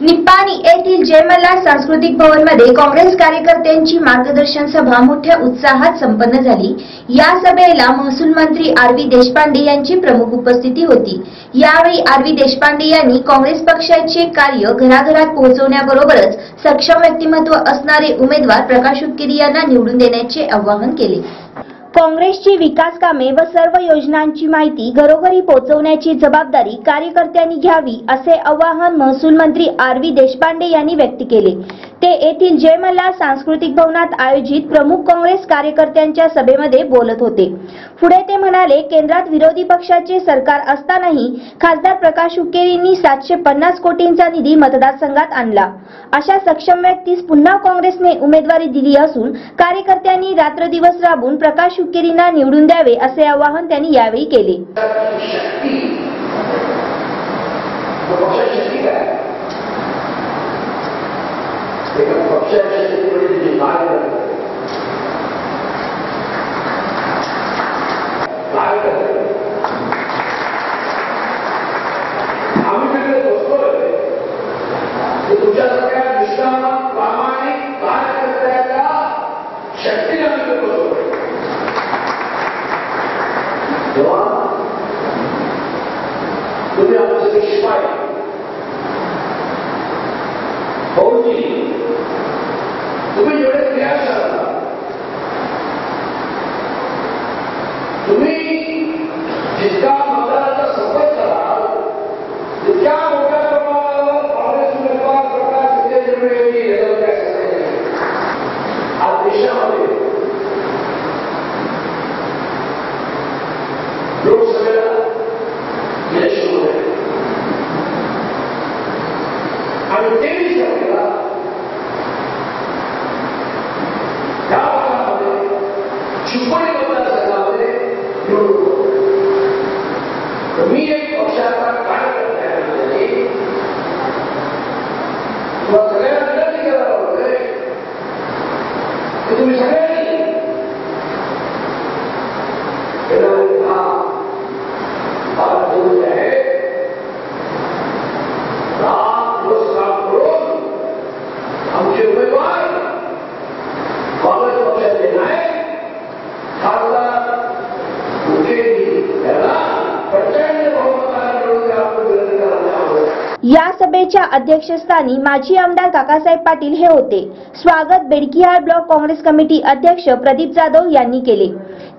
निप्पाणी येथील जयमल्ला सांस्कृतिक भवनमध्ये काँग्रेस कार्यकर्त्यांची मार्गदर्शन सभा मोठ्या उत्साहात संपन्न झाली. या सभेला महसूल मंत्री आर व्ही देशपांडे यांची प्रमुख उपस्थिती होती. यावेळी आर व्ही देशपांडे यांनी काँग्रेस पक्षाचे कार्य घराघरात पोहोचवण्याबरोबरच सक्षम व्यक्तिमत्व असणारे उमेदवार प्रकाश उत्किरी यांना निवडून देण्याचे आवाहन केले. काँग्रेसची विकास कामे व सर्व योजनांची माहिती घरोघरी पोहोचवण्याची जबाबदारी कार्यकर्त्यांनी घ्यावी असे आवाहन महसूल मंत्री आर व्ही देशपांडे यांनी व्यक्त केले. ते येथील जयमल्ला सांस्कृतिक भवनात आयोजित प्रमुख काँग्रेस कार्यकर्त्यांच्या सभेमध्ये बोलत होते. पुढे ते म्हणाले केंद्रात विरोधी पक्षाचे सरकार असतानाही खासदार प्रकाश हुक्केरींनी सातशे पन्नास कोटींचा निधी मतदारसंघात आणला. अशा सक्षम व्यक्तीस पुन्हा काँग्रेसने उमेदवारी दिली असून कार्यकर्त्यांनी रात्रदिवस राबून प्रकाश हुक्केरींना निवडून द्यावे असे आवाहन त्यांनी यावेळी केले. churches. तर या सभेच्या अध्यक्षस्थानी माजी आमदार काकासाहेब पाटील हे होते. स्वागत बेडकिहाळ ब्लॉक काँग्रेस कमिटी अध्यक्ष प्रदीप जाधव यांनी केले.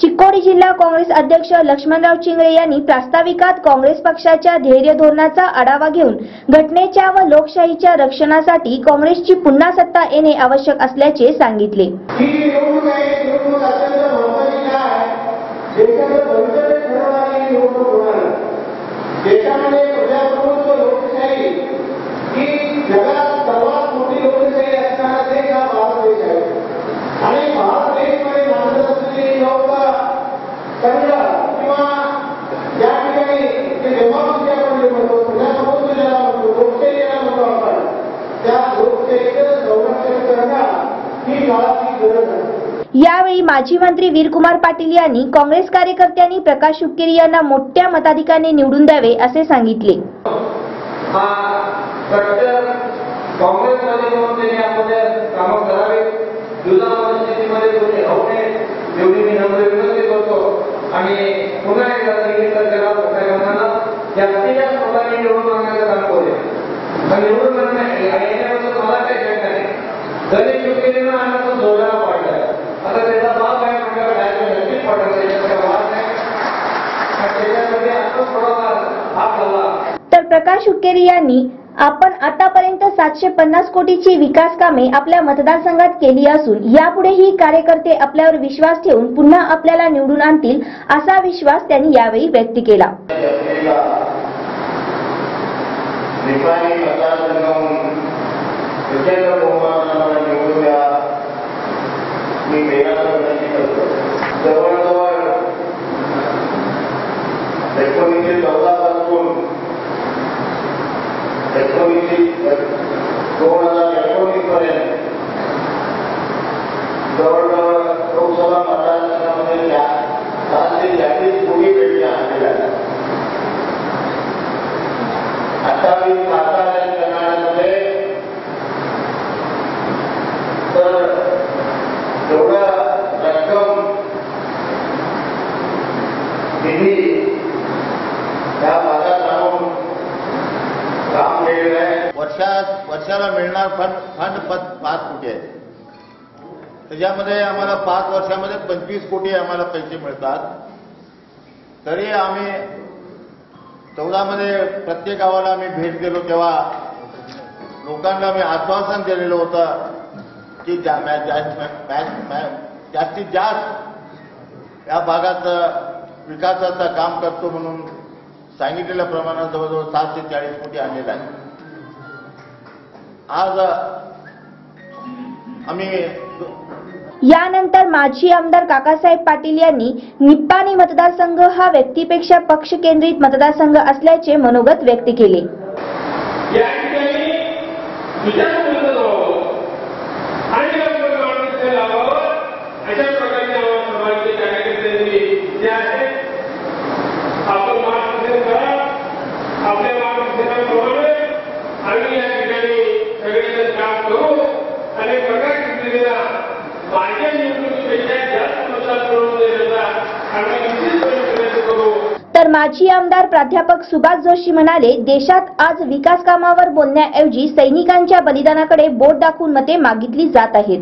चिक्कोडी जिल्हा काँग्रेस अध्यक्ष लक्ष्मणराव चिंगळे यांनी प्रास्ताविकात काँग्रेस पक्षाच्या धैर्य धोरणाचा आढावा घेऊन घटनेच्या व लोकशाहीच्या रक्षणासाठी काँग्रेसची पुन्हा सत्ता येणे आवश्यक असल्याचे सांगितले. देशामध्ये प्रजाप्रभुत्व लोकशाही ही जगात यावेळी माजी मंत्री वीरकुमार पाटील यांनी काँग्रेस कार्यकर्त्यांनी प्रकाश हुक्केरी यांना मोठ्या मताधिकाने निवडून द्यावे असे सांगितले. आणि पुन्हा एकदा जास्तीत जास्त लोकांनी निवडून आणण्याचं काम करूया. निवडून आणि येण्याबद्दल मला काही शंका नाही. प्रकाश हुक्केरी यांनी आपण आतापर्यंत सातशे पन्नास कोटीची विकास कामे आपल्या मतदारसंघात केली असून यापुढेही कार्यकर्ते आपल्यावर विश्वास ठेवून पुन्हा आपल्याला निवडून आणतील असा विश्वास त्यांनी यावेळी व्यक्त केला. एकोणीसशे चौदा एकोणीस दोन हजार एकोणीस पर्यंत जवळजवळ लोकसभा मतदारसंघामध्ये सात ते चाळीस कोटी पेक्षा आलेल्या अठ्ठावीस खासदार करण्यामध्ये तर एवढा वर्षात वर्षाला मिळणार फंड फंड पाच कोटी आहे त्याच्यामध्ये आम्हाला पाच वर्षामध्ये पंचवीस कोटी आम्हाला पैसे मिळतात. तरी आम्ही चौदामध्ये प्रत्येक गावाला आम्ही भेट दिलो तेव्हा लोकांना मी आश्वासन दिलेलं होतं की जास्तीत जास्त या भागाचं विकासाचं काम करतो म्हणून सांगितलेल्या प्रमाणात जवळजवळ सात ते चाळीस कोटी आणलेलं आहे आज आम्ही यानंतर माजी आमदार काकासाहेब पाटील यांनी निप्पाणी मतदारसंघ हा व्यक्तीपेक्षा पक्ष केंद्रित मतदारसंघ असल्याचे मनोगत व्यक्त केले या ठिकाणी विचारपूर्ण व्हावं आणि आपलं माणूस ते लावावं अशा प्रकारचे आम्हाला समाजाचे कार्यकर्त्यांनी जे आहेत आपण मार्गदर्शन करा आपल्या मार्गदर्शनाप्रमाणे आम्ही या ठिकाणी सगळेजण काम करू आणि प्रकाश दिलेला माझ्या निवडणुकीपेक्षा जास्त मतदार मिळवून देण्याचा आम्ही निश्चितपणे प्रयत्न करू तर माजी आमदार प्राध्यापक सुभाष जोशी म्हणाले देशात आज विकास कामावर बोलण्याऐवजी सैनिकांच्या बलिदानाकडे बोट दाखवून मते मागितली जात आहेत.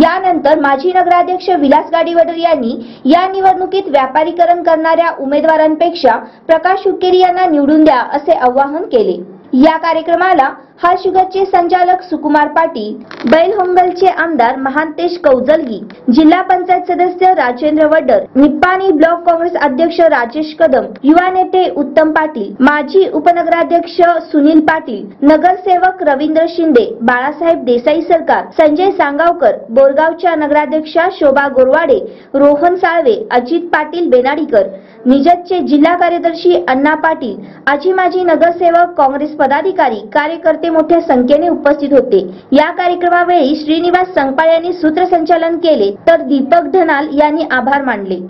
यानंतर माजी नगराध्यक्ष विलास गाडीवडर यांनी या निवडणुकीत व्यापारीकरण करणाऱ्या उमेदवारांपेक्षा प्रकाश हुक्केरी यांना निवडून द्या असे आवाहन केले. या कार्यक्रमाला हर्षगतचे संचालक सुकुमार पाटील बैलहोंगलचे आमदार महांतेश कौजलगी जिल्हा पंचायत सदस्य राजेंद्र वडर निप्पाणी ब्लॉक काँग्रेस अध्यक्ष राजेश कदम युवा नेते उत्तम पाटील माजी उपनगराध्यक्ष सुनील पाटील नगरसेवक रवींद्र शिंदे बाळासाहेब देसाई सरकार संजय सांगावकर बोरगावच्या नगराध्यक्षा शोभा गोरवाडे रोहन साळवे अजित पाटील बेनाडीकर निजतचे जिल्हा कार्यदर्शी अण्णा पाटील आजी माजी नगरसेवक काँग्रेस पदाधिकारी कार्यकर्ते मोठ्या संख्येने उपस्थित होते. या कार्यक्रमावेळी श्रीनिवास संगपाळ यांनी सूत्रसंचालन केले तर दीपक धनाल यांनी आभार मानले.